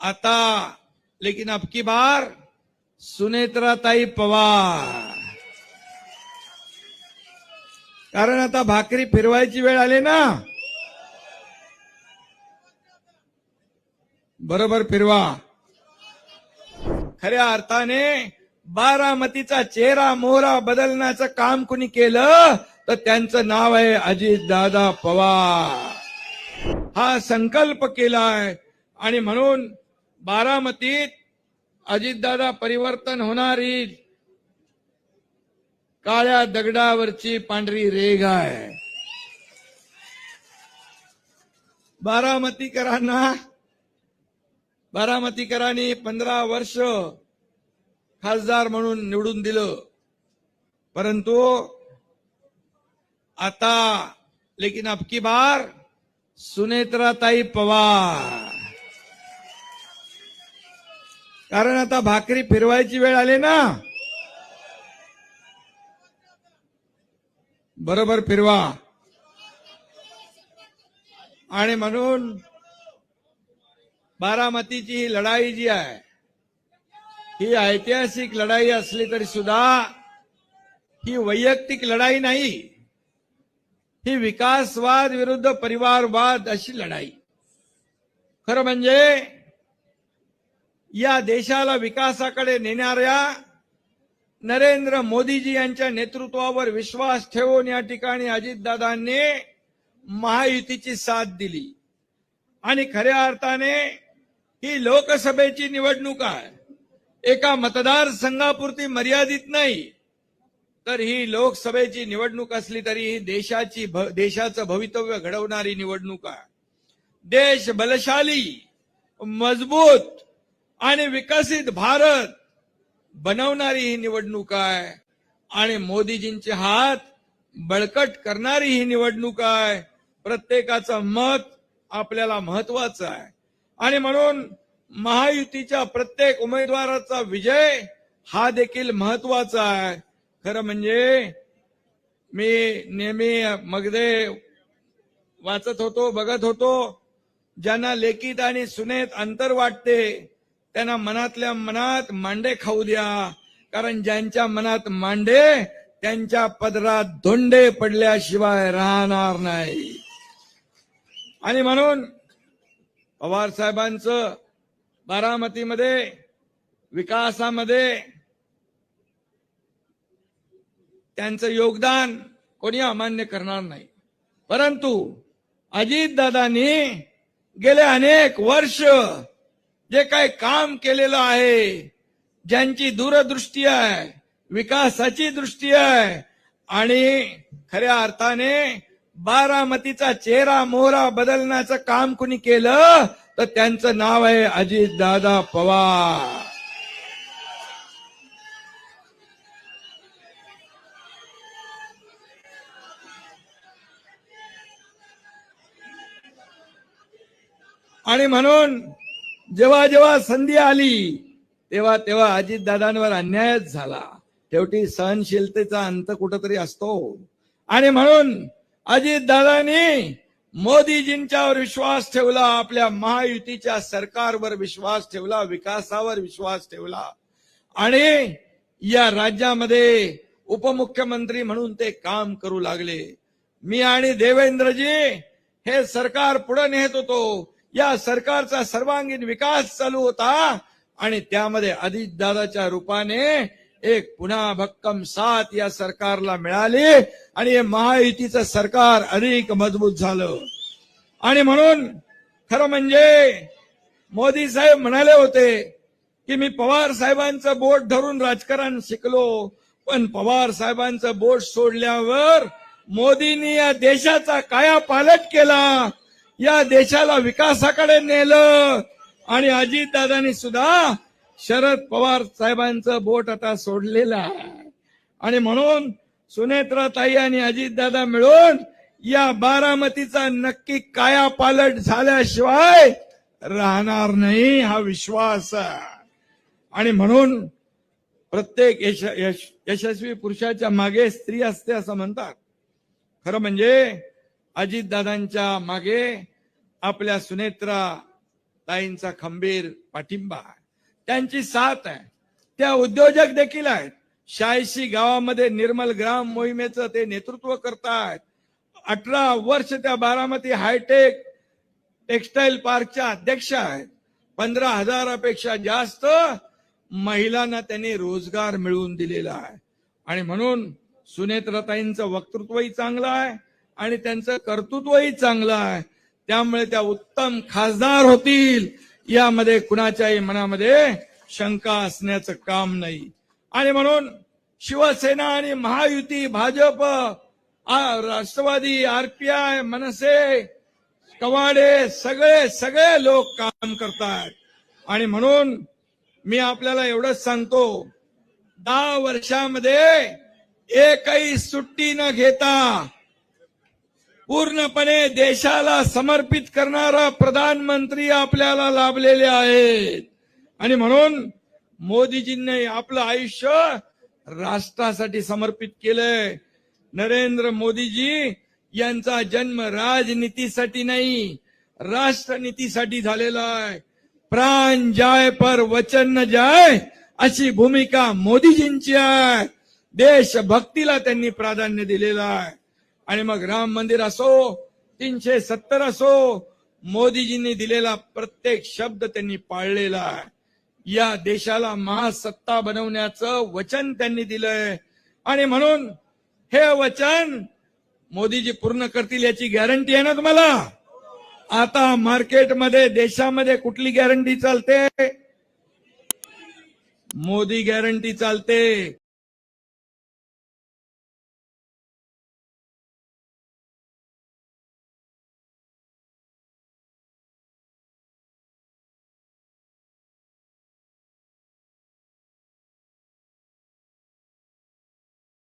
आता लेकिन अब की बार सुनेत्राताई पवार। कारण आता भाकरी फिरवायची वेळ आली ना? बरोबर फिरवा. खऱ्या अर्थाने बारामतीचा चेहरा मोहरा बदलण्याचं काम कुणी केलं तर त्यांचं नाव आहे अजित दादा पवार. हा संकल्प केलाय आणि म्हणून बारामतीत अजितदादा परिवर्तन होणारी काळ्या दगडावरची पांढरी रेग आहे. बारामतीकरांना बारामतीकरांनी पंधरा वर्ष खासदार म्हणून निवडून दिलं. परंतु आता लेकिन अबकी बार सुनेत्राताई पवार. कारण आता भाकरी फिरवायची वेळ आली ना. बरोबर फिरवा. आणि म्हणून बारामतीची ही लढाई जी आहे ही ऐतिहासिक लढाई असली तरी सुद्धा ही वैयक्तिक लढाई नाही ही विकासवाद विरुद्ध परिवारवाद अशी लढाई. खरं म्हणजे या देशाला विकासाकडे नेणाऱ्या नरेंद्र मोदीजी यांच्या नेतृत्वावर विश्वास ठेवून या ठिकाणी अजितदादांनी महायुतीची साथ दिली. आणि खऱ्या अर्थाने ही लोकसभेची निवडणूक आहे. एका मतदारसंघापुरती मर्यादित नाही. तर ही लोकसभेची निवडणूक असली तरी ही देशाची भ- देशाचं भवितव्य घडवणारी निवडणूक आहे. देश बलशाली मजबूत आणि विकसित भारत बनवणारी ही निवडणूक आहे. आणि मोदीजींचे हात बळकट करणारी ही निवडणूक आहे. प्रत्येकाचं मत आपल्याला महत्वाचं आहे. आणि म्हणून महायुतीच्या प्रत्येक उमेदवाराचा विजय हा देखील महत्त्वाचा आहे. खरं म्हणजे मी नेहमी मगदे वाचत होतो बघत होतो. ज्यांना लेखित आणि सुनेत अंतर वाटते त्यांना मनातल्या मनात मांडे खाऊ द्या. कारण ज्यांच्या मनात मांडे त्यांच्या पदरात धोंडे पडल्याशिवाय राहणार नाही. आणि म्हणून पवार साहेबांचं बारामतीमध्ये विकासामध्ये त्यांचं योगदान कोणी अमान्य करणार नाही. परंतु अजितदादांनी गेले अनेक वर्ष जे काय काम केलेलं आहे ज्यांची दूरदृष्टी आहे विकासाची दृष्टी आहे आणि खऱ्या अर्थाने बारामतीचा चेहरा मोहरा बदलण्याचं काम कुणी केलं तर त्यांचं नाव आहे अजित दादा पवार. आणि म्हणून जेव्हा जेव्हा संधी आली तेव्हा तेव्हा अजितदादांवर अन्यायच झाला. शेवटी सहनशीलतेचा अंत कुठंतरी असतो. आणि म्हणून अजितदादांनी मोदीजींच्यावर विश्वास ठेवला आपल्या महायुतीच्या सरकारवर विश्वास ठेवला विकासावर विश्वास ठेवला. आणि या राज्यामध्ये उपमुख्यमंत्री म्हणून ते काम करू लागले. मी आणि देवेंद्रजी हे सरकार पुढे नेत होतो. या सरकारचा सर्वांगीण विकास चालू होता आणि त्यामध्ये अजितदादाच्या रूपाने एक पुन्हा भक्कम साथ या सरकारला मिळाली आणि हे महायुतीचं सरकार अधिक मजबूत झालं. आणि म्हणून खरं म्हणजे मोदी साहेब म्हणाले होते की मी पवार साहेबांचं बोट धरून राजकारण शिकलो पण पवार साहेबांचं बोट सोडल्यावर मोदींनी या देशाचा काया पालट केला. या देशाला विकासाकडे नेलं. आणि अजितदादांनी सुद्धा शरद पवार साहेबांचं बोट आता सोडलेलं आहे. आणि म्हणून सुनेत्राताई आणि अजितदादा मिळून या बारामतीचा नक्की काया पालट झाल्याशिवाय राहणार नाही हा विश्वास. आहे आणि म्हणून प्रत्येक यश यशस्वी पुरुषाच्या मागे स्त्री असते असं म्हणतात. खरं म्हणजे अजितदादांच्या मागे आपल्या सुनेत्रा ताईंचा खंबीर पाठिंबा आहे. त्यांची साथ आहे. त्या उद्योजक देखील आहेत. शहाऐंशी गावामध्ये निर्मल ग्राम मोहिमेचं ते नेतृत्व करतात अठरा वर्ष त्या बारामती हायटेक टेक्सटाईल पार्कच्या अध्यक्ष आहेत. पंधरा हजारापेक्षा जास्त महिलांना त्यांनी रोजगार मिळवून दिलेला आहे. आणि म्हणून सुनेत्रताईंचं वक्तृत्वही चांगलं आहे. आणि त्यांचं कर्तृत्वही चांगलं आहे. त्यामुळे त्या उत्तम खासदार होतील यामध्ये कुणाच्याही मनामध्ये शंका असण्याचं काम नाही. आणि म्हणून शिवसेना आणि महायुती भाजप राष्ट्रवादी आरपीआय मनसे कवाडे सगळे सगळे लोक काम करतात आणि म्हणून मी आपल्याला एवढंच सांगतो दहा वर्षामध्ये एकही सुट्टी न घेता पूर्णपणे देशाला समर्पित करणारा प्रधानमंत्री आपल्याला लाभलेले आहेत. आणि म्हणून मोदीजींनी आपलं आयुष्य राष्ट्रासाठी समर्पित केलंय. नरेंद्र मोदीजी यांचा जन्म राजनीतीसाठी नाही राष्ट्रनीतीसाठी झालेला आहे. प्राण जाय पर वचन न जाय अशी भूमिका मोदीजींची आहे. देशभक्तीला त्यांनी प्राधान्य दिलेलं आहे. आणि मग राम मंदिर असो तीनशे सत्तर असो मोदीजींनी दिलेला प्रत्येक शब्द त्यांनी पाळलेला आहे. या देशाला महासत्ता बनवण्याचं वचन त्यांनी दिलंय. आणि म्हणून हे वचन मोदीजी पूर्ण करतील याची गॅरंटी आहे ना तुम्हाला? आता मार्केटमध्ये देशामध्ये कुठली गॅरंटी चालते? मोदी गॅरंटी चालते.